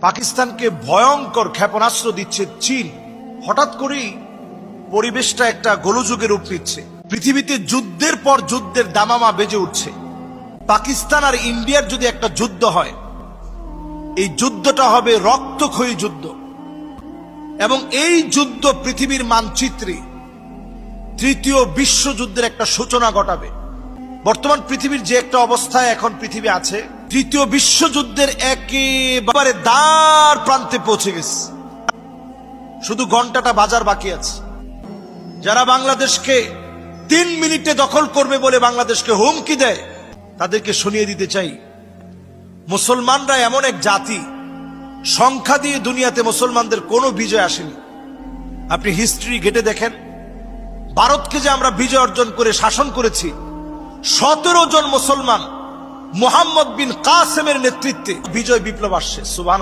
পাকিস্তানকে ভয়ঙ্কর ক্ষেপণাস্ত্র দিচ্ছে চীন। হঠাৎ করেই পরিবেশটা একটা গোলযোগের রূপ নিচ্ছে। পৃথিবীতে যুদ্ধের পর যুদ্ধের দামামা বেজে উঠছে। পাকিস্তান আর ইন্ডিয়ার যদি একটা যুদ্ধ হয়, এই যুদ্ধটা হবে রক্তক্ষয়ী যুদ্ধ। এবং এই যুদ্ধ পৃথিবীর মানচিত্রে তৃতীয় বিশ্বযুদ্ধের একটা সূচনা ঘটাবে। বর্তমান পৃথিবীর যে একটা অবস্থায় এখন পৃথিবী আছে তৃতীয় বিশ্বযুদ্ধের একেবারে দ্বার প্রান্তে পৌঁছে গেছে। শুধু ঘন্টাটা বাজার বাকি আছে। যারা বাংলাদেশকে তিন মিনিটে দখল করবে বলে বাংলাদেশকে হুমকি দেয়, তাদেরকে শুনিয়ে দিতে চাই। মুসলমানরা এমন এক জাতি, সংখ্যা দিয়ে দুনিয়াতে মুসলমানদের কোনো বিজয় আসেনি। আপনি হিস্ট্রি ঘেটে দেখেন, ভারতকে যে আমরা বিজয় অর্জন করে শাসন করেছি, সতেরো জন মুসলমান মোহাম্মদ বিন কাসেমের নেতৃত্বে বিজয় বিপ্লব আসছে। সুবাহ